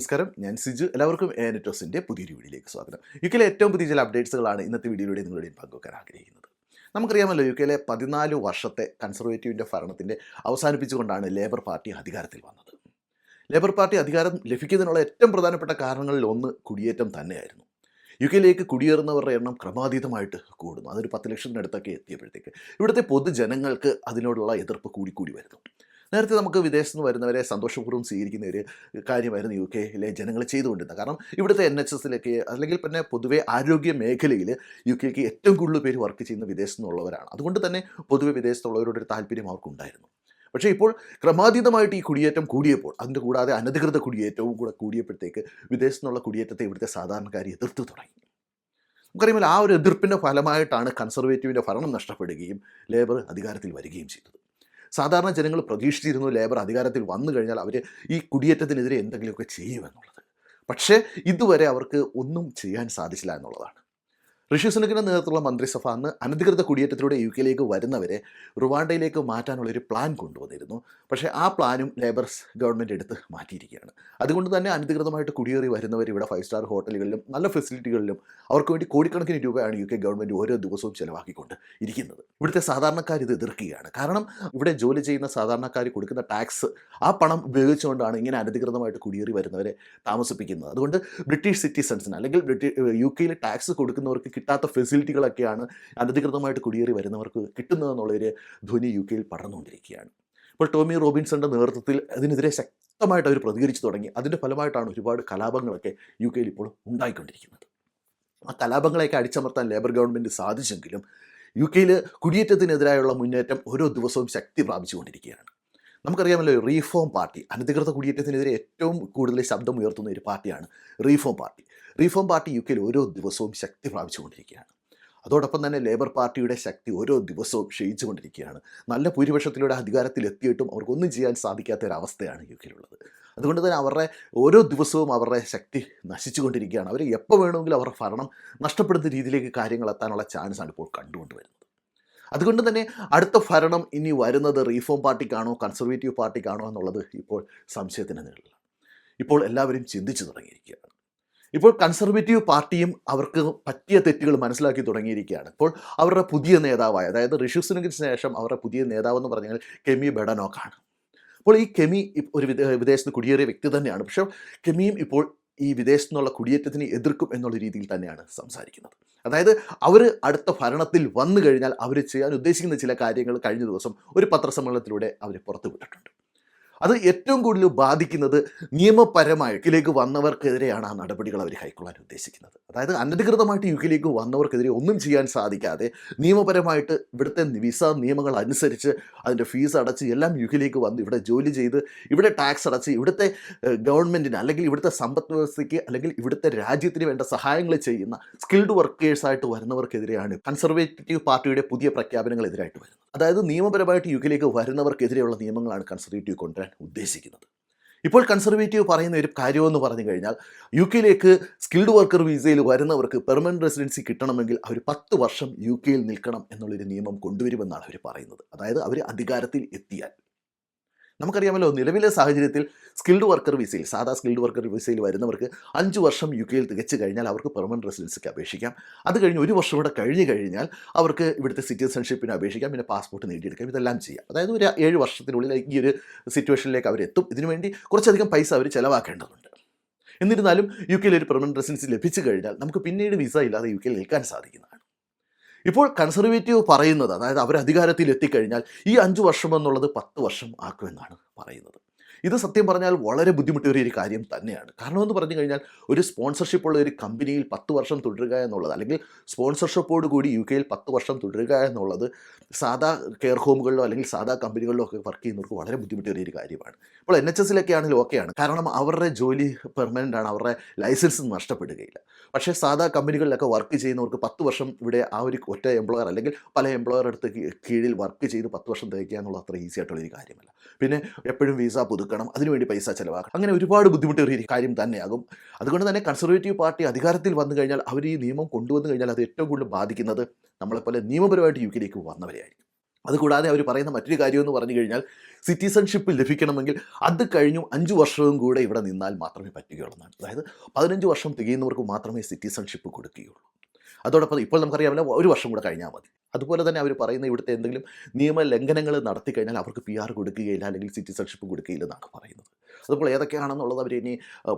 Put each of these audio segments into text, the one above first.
നമസ്കാരം. ഞാൻ സിജു. എല്ലാവർക്കും എ നെറ്റോസിന്റെ പുതിയൊരു വീഡിയോയിലേക്ക് സ്വാഗതം. യു കെയിലെ ഏറ്റവും പുതിയ ചില അപ്ഡേറ്റ്സുകളാണ് ഇന്നത്തെ വീഡിയോയിലൂടെ നിങ്ങളുടെയും പങ്കുവെക്കാൻ ആഗ്രഹിക്കുന്നത്. നമുക്കറിയാമല്ലോ യു കെയിലെ പതിനാല് വർഷത്തെ കൺസർവേറ്റീവിന്റെ ഭരണത്തിന്റെ അവസാനിപ്പിച്ചുകൊണ്ടാണ് ലേബർ പാർട്ടി അധികാരത്തിൽ വന്നത്. ലേബർ പാർട്ടി അധികാരം ലഭിക്കുന്നതിനുള്ള ഏറ്റവും പ്രധാനപ്പെട്ട കാരണങ്ങളിൽ ഒന്ന് കുടിയേറ്റം തന്നെയായിരുന്നു. യു കെയിലേക്ക് കുടിയേറുന്നവരുടെ എണ്ണം ക്രമാതീതമായിട്ട് കൂടുന്നു. അതൊരു പത്ത് ലക്ഷത്തിനടുത്തൊക്കെ എത്തിയപ്പോഴത്തേക്ക്. ഇവിടുത്തെ പൊതുജനങ്ങൾക്ക് അതിനോടുള്ള എതിർപ്പ് കൂടിക്കൂടി വരുന്നു. നേരത്തെ നമുക്ക് വിദേശത്ത് നിന്ന് വരുന്നവരെ സന്തോഷപൂർവം സ്വീകരിക്കുന്ന ഒരു കാര്യമായിരുന്നു യു കെയിലെ ജനങ്ങൾ ചെയ്തുകൊണ്ടിരുന്നത്. കാരണം ഇവിടുത്തെ എൻ എച്ച് എസിലേക്ക് അല്ലെങ്കിൽ പിന്നെ പൊതുവെ ആരോഗ്യ മേഖലയിൽ യു കെക്ക് ഏറ്റവും കൂടുതൽ പേര് വർക്ക് ചെയ്യുന്ന വിദേശത്തു നിന്നുള്ളവരാണ്. അതുകൊണ്ട് തന്നെ പൊതുവെ വിദേശത്തുള്ളവരോടൊരു താല്പര്യം അവർക്കുണ്ടായിരുന്നു. പക്ഷേ ഇപ്പോൾ ക്രമാതീതമായിട്ട് ഈ കുടിയേറ്റം കൂടിയപ്പോൾ അതിന്റെ കൂടാതെ അനധികൃത കുടിയേറ്റവും കൂടെ കൂടിയപ്പോഴത്തേക്ക് വിദേശത്തു നിന്നുള്ള കുടിയേറ്റത്തെ ഇവിടുത്തെ സാധാരണക്കാർ എതിർത്ത് തുടങ്ങി. നമുക്കറിയാമല്ലോ ആ ഒരു എതിർപ്പിന്റെ ഫലമായിട്ടാണ് കൺസർവേറ്റീവിന്റെ ഭരണം നഷ്ടപ്പെടുകയും ലേബർ അധികാരത്തിൽ വരികയും ചെയ്തത്. സാധാരണ ജനങ്ങൾ പ്രതീക്ഷിച്ചിരുന്നു ലേബർ അധികാരത്തിൽ വന്നു കഴിഞ്ഞാൽ അവർ ഈ കുടിയേറ്റത്തിനെതിരെ എന്തെങ്കിലുമൊക്കെ ചെയ്യുമെന്നുള്ളത് പക്ഷേ ഇതുവരെ അവർക്ക് ഒന്നും ചെയ്യാൻ സാധിച്ചില്ല എന്നുള്ളതാണ്. ഋഷി സുനക്കിന്റെ നേതൃത്വത്തിലുള്ള മന്ത്രിസഭ അന്ന് അനധികൃത കുടിയേറ്റത്തിലൂടെ യു കെയിലേക്ക് വരുന്നവരെ റുവാണ്ടയിലേക്ക് മാറ്റാനുള്ള ഒരു പ്ലാൻ കൊണ്ടുവന്നിരുന്നു. പക്ഷേ ആ പ്ലാനും ലേബർ ഗവൺമെന്റ് എടുത്ത് മാറ്റിയിരിക്കുകയാണ്. അതുകൊണ്ട് തന്നെ അനധികൃതമായിട്ട് കുടിയേറി വരുന്നവർ ഇവിടെ ഫൈവ് സ്റ്റാർ ഹോട്ടലുകളിലും നല്ല ഫെസിലിറ്റികളിലും അവർക്ക് വേണ്ടി കോടിക്കണക്കിന് രൂപയാണ് യു കെ ഗവൺമെന്റ് ഓരോ ദിവസവും ചിലവാക്കിക്കൊണ്ട് ഇരിക്കുന്നത്. ഇവിടുത്തെ സാധാരണക്കാർ ഇത് എതിർക്കുകയാണ്. കാരണം ഇവിടെ ജോലി ചെയ്യുന്ന സാധാരണക്കാർ കൊടുക്കുന്ന ടാക്സ് ആ പണം ഉപയോഗിച്ചുകൊണ്ടാണ് ഇങ്ങനെ അനധികൃതമായിട്ട് കുടിയേറി വരുന്നവരെ താമസിപ്പിക്കുന്നത്. അതുകൊണ്ട് ബ്രിട്ടീഷ് സിറ്റിസൺസിന് അല്ലെങ്കിൽ ബ്രിട്ടീഷ് യു കെയിൽ ടാക്സ് കൊടുക്കുന്നവർക്ക് കിട്ടാത്ത ഫെസിലിറ്റികളൊക്കെയാണ് അനധികൃതമായിട്ട് കുടിയേറി വരുന്നവർക്ക് കിട്ടുന്നതെന്നുള്ളൊരു ധ്വനി യു കെയിൽ പടർന്നുകൊണ്ടിരിക്കുകയാണ്. ഇപ്പോൾ ടോമി റോബിൻസന്റെ നേതൃത്വത്തിൽ അതിനെതിരെ ശക്തമായിട്ട് അവർ പ്രതികരിച്ചു തുടങ്ങി. അതിന്റെ ഫലമായിട്ടാണ് ഒരുപാട് കലാപങ്ങളൊക്കെ യു കെയിൽ ഇപ്പോൾ ഉണ്ടായിക്കൊണ്ടിരിക്കുന്നത്. ആ കലാപങ്ങളെയൊക്കെ അടിച്ചമർത്താൻ ലേബർ ഗവൺമെന്റ് സാധിച്ചെങ്കിലും യു കെയിൽ കുടിയേറ്റത്തിനെതിരായുള്ള മുന്നേറ്റം ഓരോ ദിവസവും ശക്തി പ്രാപിച്ചുകൊണ്ടിരിക്കുകയാണ്. നമുക്കറിയാമല്ലോ റീഫോം പാർട്ടി അനധികൃത കുടിയേറ്റത്തിനെതിരെ ഏറ്റവും കൂടുതൽ ശബ്ദം ഉയർത്തുന്ന ഒരു പാർട്ടിയാണ് reform party reform party U കെയിൽ ഓരോ ദിവസവും ശക്തി പ്രാപിച്ചുകൊണ്ടിരിക്കുകയാണ്. അതോടൊപ്പം തന്നെ ലേബർ പാർട്ടിയുടെ ശക്തി ഓരോ ദിവസവും ക്ഷയിച്ചുകൊണ്ടിരിക്കുകയാണ്. നല്ല ഭൂരിപക്ഷത്തിലൂടെ അധികാരത്തിൽ എത്തിയിട്ടും അവർക്കൊന്നും ചെയ്യാൻ സാധിക്കാത്ത ഒരു അവസ്ഥയാണ് യു കെയിലുള്ളത് അതുകൊണ്ട് തന്നെ അവരുടെ ഓരോ ദിവസവും അവരുടെ ശക്തി നശിച്ചുകൊണ്ടിരിക്കുകയാണ്. അവർ എപ്പോൾ വേണമെങ്കിലും അവരുടെ ഭരണം നഷ്ടപ്പെടുന്ന രീതിയിലേക്ക് കാര്യങ്ങൾ എത്താനുള്ള ചാൻസാണ് ഇപ്പോൾ കണ്ടുകൊണ്ടുവരുന്നത്. അതുകൊണ്ട് തന്നെ അടുത്ത ഭരണം ഇനി വരുന്നത് റീഫോം പാർട്ടിക്കാണോ കൺസർവേറ്റീവ് പാർട്ടിക്കാണോ എന്നുള്ളത് ഇപ്പോൾ സംശയത്തിന് നിഴലിലാണ് ഇപ്പോൾ എല്ലാവരും ചിന്തിച്ചു തുടങ്ങിയിരിക്കുകയാണ്. ഇപ്പോൾ കൺസർവേറ്റീവ് പാർട്ടിയും അവർക്ക് പറ്റിയ തെറ്റുകൾ മനസ്സിലാക്കി തുടങ്ങിയിരിക്കുകയാണ്. ഇപ്പോൾ അവരുടെ പുതിയ നേതാവായ അതായത് ഋഷി ശേഷം അവരുടെ പുതിയ നേതാവെന്ന് പറഞ്ഞാൽ കെമി ബെഡനോക്കാണ് അപ്പോൾ ഈ കെമി ഒരു വിദേ- വിദേശത്ത് കുടിയേറിയ വ്യക്തി തന്നെയാണ്. പക്ഷേ കെമിയും ഇപ്പോൾ ഈ വിദേശത്തു നിന്നുള്ള കുടിയേറ്റത്തിനെ എതിർക്കും എന്നുള്ള രീതിയിൽ തന്നെയാണ് സംസാരിക്കുന്നത്. അതായത് അവർ അടുത്ത ഭരണത്തിൽ വന്നു കഴിഞ്ഞാൽ അവർ ചെയ്യാൻ ഉദ്ദേശിക്കുന്ന ചില കാര്യങ്ങൾ കഴിഞ്ഞ ദിവസം ഒരു പത്രസമ്മേളനത്തിലൂടെ അവർ പുറത്തുവിട്ടിട്ടുണ്ട്. അത് ഏറ്റവും കൂടുതൽ ബാധിക്കുന്നത് നിയമപരമായി യുക്കിലേക്ക് വന്നവർക്കെതിരെയാണ് ആ നടപടികൾ അവർ കൈക്കൊള്ളാൻ ഉദ്ദേശിക്കുന്നത്. അതായത് അനധികൃതമായിട്ട് യുക്കിലേക്ക് വന്നവർക്കെതിരെ ഒന്നും ചെയ്യാൻ സാധിക്കാതെ നിയമപരമായിട്ട് ഇവിടുത്തെ വിസ നിയമങ്ങൾ അനുസരിച്ച് അതിന്റെ ഫീസ് അടച്ച് എല്ലാം യുക്കിലേക്ക് വന്ന് ഇവിടെ ജോലി ചെയ്ത് ഇവിടെ ടാക്സ് അടച്ച് ഇവിടുത്തെ ഗവൺമെന്റിന് അല്ലെങ്കിൽ ഇവിടുത്തെ സമ്പദ് വ്യവസ്ഥയ്ക്ക് അല്ലെങ്കിൽ ഇവിടുത്തെ രാജ്യത്തിന് വേണ്ട സഹായങ്ങൾ ചെയ്യുന്ന സ്കിൽഡ് വർക്കേഴ്സായിട്ട് വരുന്നവർക്കെതിരെയാണ് കൺസർവേറ്റീവ് പാർട്ടിയുടെ പുതിയ പ്രഖ്യാപനങ്ങൾ എതിരായിട്ട് വരുന്നത്. അതായത് നിയമപരമായിട്ട് യുക്കിലേക്ക് വരുന്നവർക്കെതിരെയുള്ള നിയമങ്ങളാണ് കൺസർവേറ്റീവ് കൊണ്ടുവരാൻ ഉദ്ദേശിക്കുന്നത്. ഇപ്പോൾ കൺസർവേറ്റീവ് പറയുന്ന ഒരു കാര്യമെന്ന് പറഞ്ഞു കഴിഞ്ഞാൽ യു കെയിലേക്ക് സ്കിൽഡ് വർക്കർ വിസയിൽ വരുന്നവർക്ക് പെർമനന്റ് റെസിഡൻസി കിട്ടണമെങ്കിൽ അവർ പത്ത് വർഷം യു കെയിൽ നിൽക്കണം എന്നുള്ളൊരു നിയമം കൊണ്ടുവരുമെന്നാണ് അവർ പറയുന്നത്. അതായത് അവർ അധികാരത്തിൽ എത്തിയാൽ. നമുക്കറിയാമല്ലോ നിലവിലെ സാഹചര്യത്തിൽ സ്കിൽഡ് വർക്കർ വിസയിൽ സാധാ സ്കിൽഡ് വർക്കർ വിസയിൽ വരുന്നവർക്ക് അഞ്ച് വർഷം യു കെയിൽ തികച്ചു കഴിഞ്ഞാൽ അവർക്ക് പെർമനന്റ് റെസിഡൻസിക്ക് അപേക്ഷിക്കാം. അത് കഴിഞ്ഞ് ഒരു വർഷം കൂടെ കഴിഞ്ഞ് കഴിഞ്ഞാൽ അവർക്ക് ഇവിടുത്തെ സിറ്റിസൺഷിപ്പിന് അപേക്ഷിക്കാം പിന്നെ പാസ്പോർട്ട് നേടിയെടുക്കാം ഇതെല്ലാം ചെയ്യാം. അതായത് ഒരു ഏഴ് വർഷത്തിനുള്ളിൽ ഈ ഒരു സിറ്റുവേഷനിലേക്ക് അവരെത്തും ഇതിനുവേണ്ടി കുറച്ചധികം പൈസ അവർ ചിലവാക്കേണ്ടതുണ്ട്. എന്നിരുന്നാലും യു കെയിൽ ഒരു പെർമനന്റ് റെസിഡൻസി ലഭിച്ചു കഴിഞ്ഞാൽ നമുക്ക് പിന്നീട് വിസ ഇല്ലാതെ യു കെയിൽ നിൽക്കാൻ സാധിക്കുന്നതാണ്. ഇപ്പോൾ കൺസർവേറ്റീവ് പറയുന്നത് അതായത് അവർ അധികാരത്തിൽ എത്തിക്കഴിഞ്ഞാൽ ഈ അഞ്ച് വർഷം എന്നുള്ളത് പത്ത് വർഷം ആക്കുമെന്നാണ് പറയുന്നത്. ഇത് സത്യം പറഞ്ഞാൽ വളരെ ബുദ്ധിമുട്ടേറിയ ഒരു കാര്യം തന്നെയാണ്. കാരണം എന്ന് പറഞ്ഞു കഴിഞ്ഞാൽ ഒരു സ്പോൺസർഷിപ്പ് ഉള്ള ഒരു കമ്പനിയിൽ പത്ത് വർഷം തുടരുക എന്നുള്ളത് അല്ലെങ്കിൽ സ്പോൺസർഷിപ്പോട് കൂടി യു കെയിൽ പത്ത് വർഷം തുടരുക എന്നുള്ളത് സാധാ കെയർ ഹോമുകളിലോ അല്ലെങ്കിൽ സാധാ കമ്പനികളിലോ ഒക്കെ വർക്ക് ചെയ്യുന്നവർക്ക് വളരെ ബുദ്ധിമുട്ടേറിയ ഒരു കാര്യമാണ്. ഇപ്പോൾ എൻ എച്ച് എസിലൊക്കെ ആണെങ്കിലും ഓക്കെയാണ്. കാരണം അവരുടെ ജോലി പെർമനന്റ് ആണ്. അവരുടെ ലൈസൻസ് നഷ്ടപ്പെടുകയില്ല. പക്ഷേ സാധാ കമ്പനികളിലൊക്കെ വർക്ക് ചെയ്യുന്നവർക്ക് പത്ത് വർഷം ഇവിടെ ആ ഒരു ഒറ്റ എംപ്ലോയർ അല്ലെങ്കിൽ പല എംപ്ലോയർ അടുത്ത് കീഴിൽ വർക്ക് ചെയ്ത് പത്ത് വർഷം തികയ്ക്കുക എന്നുള്ളത് അത്ര ഈസി ആയിട്ടുള്ളൊരു കാര്യമല്ല. പിന്നെ എപ്പോഴും വിസ പുതുക്കണം അതിനുവേണ്ടി പൈസ ചിലവാക്കണം. അങ്ങനെ ഒരുപാട് ബുദ്ധിമുട്ടേറിയ കാര്യം തന്നെയാകും. അതുകൊണ്ട് തന്നെ കൺസർവേറ്റീവ് പാർട്ടി അധികാരത്തിൽ വന്നു കഴിഞ്ഞാൽ അവർ ഈ നിയമം കൊണ്ടുവന്നു കഴിഞ്ഞാൽ അത് ഏറ്റവും കൂടുതൽ ബാധിക്കുന്നത് നമ്മളെപ്പോലെ നിയമപരമായിട്ട് യു കെയിലേക്ക് വന്നവരെയായിരിക്കും. അതുകൂടാതെ അവർ പറയുന്ന മറ്റൊരു കാര്യം എന്ന് പറഞ്ഞു കഴിഞ്ഞാൽ സിറ്റിസൺഷിപ്പ് ലഭിക്കണമെങ്കിൽ അത് കഴിഞ്ഞു അഞ്ച് വർഷവും കൂടെ ഇവിടെ നിന്നാൽ മാത്രമേ പറ്റുകയുള്ളൂ എന്നാണ് അതായത് പതിനഞ്ച് വർഷം തികയുന്നവർക്ക് മാത്രമേ സിറ്റിസൺഷിപ്പ് കൊടുക്കുകയുള്ളൂ. അതോടൊപ്പം ഇപ്പോൾ നമുക്കറിയാമല്ലോ ഒരു വർഷം കൂടെ കഴിഞ്ഞാൽ മതി. അതുപോലെ തന്നെ അവർ പറയുന്ന ഇവിടുത്തെ എന്തെങ്കിലും നിയമ ലംഘനങ്ങൾ നടത്തി കഴിഞ്ഞാൽ അവർക്ക് പി ആർ കൊടുക്കുകയില്ല അല്ലെങ്കിൽ സിറ്റിസൺഷിപ്പ് കൊടുക്കുകയില്ല എന്നാണ് പറയുന്നത്. അതുപോലെ ഏതൊക്കെയാണെന്നുള്ളത് അവർ ഇനി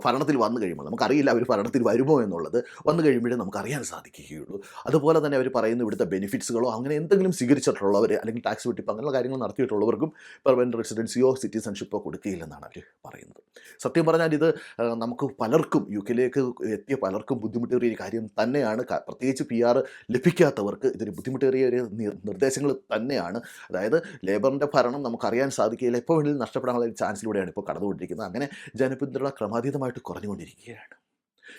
ഭരണത്തിൽ വന്നു കഴിയുമ്പോൾ നമുക്കറിയില്ല അവർ ഭരണത്തിൽ വരുമോ എന്നുള്ളത് വന്നു കഴിയുമ്പോഴേ നമുക്ക് അറിയാൻ സാധിക്കുകയുള്ളൂ. അതുപോലെ തന്നെ അവർ പറയുന്ന ഇവിടുത്തെ ബെനിഫിറ്റ്സുകളോ അങ്ങനെ എന്തെങ്കിലും സ്വീകരിച്ചിട്ടുള്ളവർ അല്ലെങ്കിൽ ടാക്സ് വെട്ടിപ്പ് അങ്ങനെയുള്ള കാര്യങ്ങൾ നടത്തിയിട്ടുള്ളവർക്കും പെർമനന്റ് റെസിഡൻസിയോ സിറ്റിസൺഷിപ്പോ കൊടുക്കുകയില്ലെന്നാണ് അവർ പറയുന്നത്. സത്യം പറഞ്ഞാൽ ഇത് നമുക്ക് പലർക്കും യു കെയിലേക്ക് എത്തിയ പലർക്കും ബുദ്ധിമുട്ടേറിയ കാര്യം തന്നെയാണ്. പ്രത്യേകിച്ച് പി ആർ ലഭിക്കാത്തവർക്ക് ഇതൊരു ബുദ്ധിമുട്ടേറിയ ഒരു നിർദ്ദേശങ്ങൾ തന്നെയാണ്. അതായത് ലേബറിന്റെ ഭരണം നമുക്കറിയാൻ സാധിക്കില്ല എപ്പോൾ വേണമെങ്കിലും നഷ്ടപ്പെടാനുള്ള ചാൻസിലൂടെയാണ് ഇപ്പോൾ കടന്നുകൊണ്ടിരിക്കുന്നത്. അങ്ങനെ ജനപിന്തുണ ക്രമാതീതമായിട്ട് കുറഞ്ഞുകൊണ്ടിരിക്കുകയാണ്.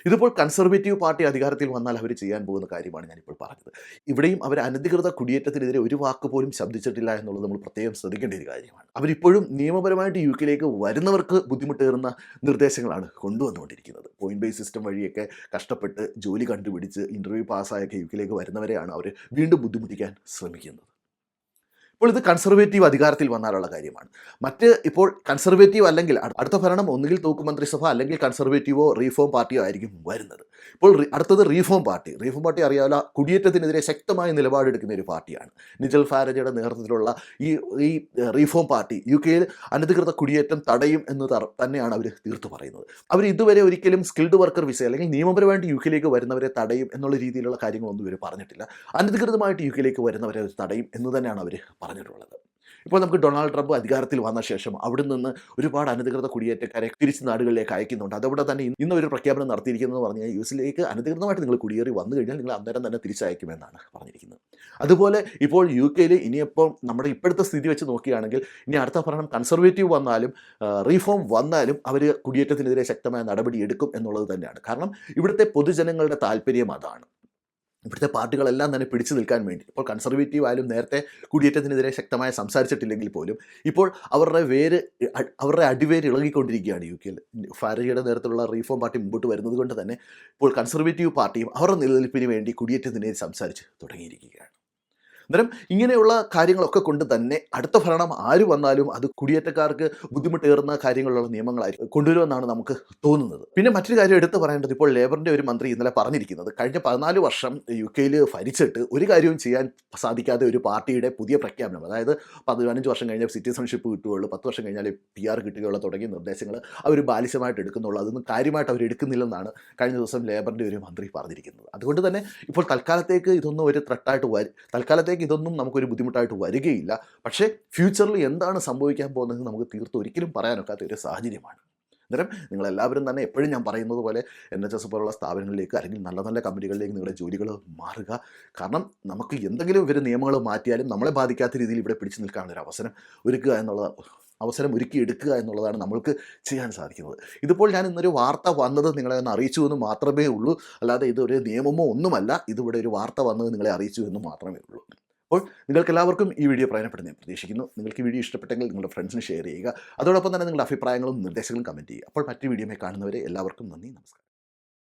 ഇതിപ്പോൾ കൺസർവേറ്റീവ് പാർട്ടി അധികാരത്തിൽ വന്നാൽ അവർ ചെയ്യാൻ പോകുന്ന കാര്യമാണ് ഞാനിപ്പോൾ പറഞ്ഞത്. ഇവിടെയും അവർ അനധികൃത കുടിയേറ്റത്തിനെതിരെ ഒരു വാക്ക് പോലും ശബ്ദിച്ചിട്ടില്ല എന്നുള്ളത് നമ്മൾ പ്രത്യേകം ശ്രദ്ധിക്കേണ്ട ഒരു കാര്യമാണ്. അവരിപ്പോഴും നിയമപരമായിട്ട് യു കെയിലേക്ക് വരുന്നവർക്ക് ബുദ്ധിമുട്ടേറുന്ന നിർദ്ദേശങ്ങളാണ് കൊണ്ടുവന്നുകൊണ്ടിരിക്കുന്നത്. പോയിന്റ് ബേസ് സിസ്റ്റം വഴിയൊക്കെ കഷ്ടപ്പെട്ട് ജോലി കണ്ടുപിടിച്ച് ഇന്റർവ്യൂ പാസ്സായൊക്കെ യു കെയിലേക്ക് വരുന്നവരെയാണ് അവർ വീണ്ടും ബുദ്ധിമുട്ടിക്കാൻ ശ്രമിക്കുന്നത്. ഇപ്പോൾ ഇത് കൺസർവേറ്റീവ് അധികാരത്തിൽ വന്നാലുള്ള കാര്യമാണ്. മറ്റ് ഇപ്പോൾ കൺസർവേറ്റീവ് അല്ലെങ്കിൽ അടുത്ത ഭരണം ഒന്നുകിൽ തൂക്ക് മന്ത്രിസഭ അല്ലെങ്കിൽ കൺസർവേറ്റീവോ റീഫോം പാർട്ടിയോ ആയിരിക്കും വരുന്നത്. ഇപ്പോൾ അടുത്തത് റീഫോം പാർട്ടി. റീഫോം പാർട്ടി അറിയാവുന്ന കുടിയേറ്റത്തിനെതിരെ ശക്തമായ നിലപാടെടുക്കുന്ന ഒരു പാർട്ടിയാണ്. നിജൽ ഫാരജയുടെ നേതൃത്വത്തിലുള്ള ഈ ഈ റീഫോം പാർട്ടി. യു കെയിൽ അനധികൃത കുടിയേറ്റം തടയും എന്ന് തന്നെയാണ് അവർ തീർത്തു പറയുന്നത്. അവർ ഇതുവരെ ഒരിക്കലും സ്കിൽഡ് വർക്കർ വിസ അല്ലെങ്കിൽ നിയമപരമായിട്ട് യു കെയിലേക്ക് വരുന്നവരെ തടയും എന്നുള്ള രീതിയിലുള്ള കാര്യങ്ങളൊന്നും ഇവർ പറഞ്ഞിട്ടില്ല. അനധികൃതമായിട്ട് യു കെയിലേക്ക് വരുന്നവരെ തടയും എന്ന് തന്നെയാണ് അവർ പറഞ്ഞിട്ടുള്ളത്. ഇപ്പോൾ നമുക്ക് ഡൊണാൾഡ് ട്രംപ് അധികാരത്തിൽ വന്ന ശേഷം അവിടെ നിന്ന് ഒരുപാട് അനധികൃത കുടിയേറ്റക്കാരെ തിരിച്ച് നാടുകളിലേക്ക് അയക്കുന്നുണ്ട്. അതവിടെ തന്നെ ഇന്ന് ഒരു പ്രഖ്യാപനം നടത്തിയിരിക്കുന്നത് എന്ന് പറഞ്ഞാൽ യു എസിലേക്ക് അനധികൃതമായിട്ട് നിങ്ങൾ കുടിയേറി വന്നു കഴിഞ്ഞാൽ നിങ്ങൾ അന്നേരം തന്നെ തിരിച്ചയക്കുമെന്നാണ് പറഞ്ഞിരിക്കുന്നത്. അതുപോലെ ഇപ്പോൾ യു കെയിൽ ഇനിയിപ്പോൾ നമ്മുടെ ഇപ്പോഴത്തെ സ്ഥിതി വെച്ച് നോക്കുകയാണെങ്കിൽ ഇനി അടുത്ത ഭരണം കൺസർവേറ്റീവ് വന്നാലും റീഫോം വന്നാലും അവർ കുടിയേറ്റത്തിനെതിരെ ശക്തമായ നടപടി എടുക്കും എന്നുള്ളത് തന്നെയാണ്. കാരണം ഇവിടുത്തെ പൊതുജനങ്ങളുടെ താല്പര്യം അതാണ്. ഇവിടുത്തെ പാർട്ടികളെല്ലാം തന്നെ പിടിച്ചു നിൽക്കാൻ വേണ്ടി. ഇപ്പോൾ കൺസർവേറ്റീവ് ആയാലും നേരത്തെ കുടിയേറ്റത്തിനെതിരെ ശക്തമായി സംസാരിച്ചിട്ടില്ലെങ്കിൽ പോലും ഇപ്പോൾ അവരുടെ വേര് അവരുടെ അടിവേര് ഇളകിക്കൊണ്ടിരിക്കുകയാണ് യു കെയിൽ. ഫാരജിയുടെ നേരത്തിലുള്ള റീഫോം പാർട്ടി മുമ്പോട്ട് വരുന്നത് കൊണ്ട് തന്നെ ഇപ്പോൾ കൺസർവേറ്റീവ് പാർട്ടിയും അവരുടെ നിലനിൽപ്പിന് വേണ്ടി കുടിയേറ്റത്തിനെതിരെ സംസാരിച്ച് തുടങ്ങിയിരിക്കുകയാണ്. അന്നേരം ഇങ്ങനെയുള്ള കാര്യങ്ങളൊക്കെ കൊണ്ട് തന്നെ അടുത്ത ഭരണം ആര് വന്നാലും അത് കുടിയേറ്റക്കാർക്ക് ബുദ്ധിമുട്ടേറുന്ന കാര്യങ്ങളുള്ള നിയമങ്ങളായിരിക്കും കൊണ്ടുവരുമെന്നാണ് നമുക്ക് തോന്നുന്നത്. പിന്നെ മറ്റൊരു കാര്യം എടുത്തു പറയേണ്ടത് ഇപ്പോൾ ലേബറിന്റെ ഒരു മന്ത്രി ഇന്നലെ പറഞ്ഞിരിക്കുന്നത് കഴിഞ്ഞ പതിനാല് വർഷം യു കെയിൽ ഭരിച്ചിട്ട് ഒരു കാര്യവും ചെയ്യാൻ സാധിക്കാതെ ഒരു പാർട്ടിയുടെ പുതിയ പ്രഖ്യാപനം അതായത് പതിനഞ്ച് വർഷം കഴിഞ്ഞാൽ സിറ്റിസൺഷിപ്പ് കിട്ടുകയുള്ളൂ പത്ത് വർഷം കഴിഞ്ഞാൽ പി ആർ കിട്ടുകയുള്ളൂ തുടങ്ങിയ നിർദ്ദേശങ്ങൾ അവർ ബാലിശമായിട്ട് എടുക്കുന്നുള്ളൂ അതൊന്നും കാര്യമായിട്ട് അവർ എടുക്കുന്നില്ലെന്നാണ് കഴിഞ്ഞ ദിവസം ലേബറിന്റെ ഒരു മന്ത്രി പറഞ്ഞിരിക്കുന്നത്. അതുകൊണ്ട് തന്നെ ഇപ്പോൾ തൽക്കാലത്തേക്ക് ഇതൊന്നും ഒരു ത്രട്ടായിട്ട് വരും തൽക്കാലത്തേക്ക് ഇതൊന്നും നമുക്കൊരു ബുദ്ധിമുട്ടായിട്ട് വരികയില്ല. പക്ഷേ ഫ്യൂച്ചറിൽ എന്താണ് സംഭവിക്കാൻ പോകുന്നത് നമുക്ക് തീർത്തും ഒരിക്കലും പറയാനൊക്കാത്ത ഒരു സാഹചര്യമാണ്. അന്നേരം നിങ്ങളെല്ലാവരും തന്നെ എപ്പോഴും ഞാൻ പറയുന്നത് പോലെ എൻ എച്ച് എസ് പോലുള്ള സ്ഥാപനങ്ങളിലേക്ക് അല്ലെങ്കിൽ നല്ല നല്ല കമ്പനികളിലേക്ക് നിങ്ങളുടെ ജോലികൾ മാറുക. കാരണം നമുക്ക് എന്തെങ്കിലും ഇവർ നിയമങ്ങൾ മാറ്റിയാലും നമ്മളെ ബാധിക്കാത്ത രീതിയിൽ ഇവിടെ പിടിച്ചു നിൽക്കാനുള്ള ഒരു അവസരം ഒരുക്കുക എന്നുള്ളത് അവസരം ഒരുക്കി എടുക്കുക എന്നുള്ളതാണ് നമ്മൾക്ക് ചെയ്യാൻ സാധിക്കുന്നത്. ഇതിപ്പോൾ ഞാൻ ഇന്നൊരു വാർത്ത വന്നത് നിങ്ങളെ ഒന്ന് അറിയിച്ചു എന്ന് മാത്രമേ ഉള്ളൂ. അല്ലാതെ ഇതൊരു നിയമമോ ഒന്നുമല്ല. ഇതിവിടെ ഒരു വാർത്ത വന്നത് നിങ്ങളെ അറിയിച്ചു എന്ന് മാത്രമേ ഉള്ളൂ. അപ്പോൾ നിങ്ങൾക്ക് എല്ലാവർക്കും ഈ വീഡിയോ പ്രയോജനപ്പെടുന്ന ഞാൻ പ്രതീക്ഷിക്കുന്നു. നിങ്ങൾക്ക് ഈ വീഡിയോ ഇഷ്ടപ്പെട്ടെങ്കിൽ നിങ്ങളുടെ ഫ്രണ്ട്സിന് ഷെയർ ചെയ്യുക. അതോടൊപ്പം തന്നെ നിങ്ങളുടെ അഭിപ്രായങ്ങളും നിർദ്ദേശങ്ങളും കമന്റ് ചെയ്യുക. അപ്പോൾ മറ്റു വീഡിയോയിൽ കാണുന്നവരെ എല്ലാവർക്കും നന്ദി. നമസ്കാരം.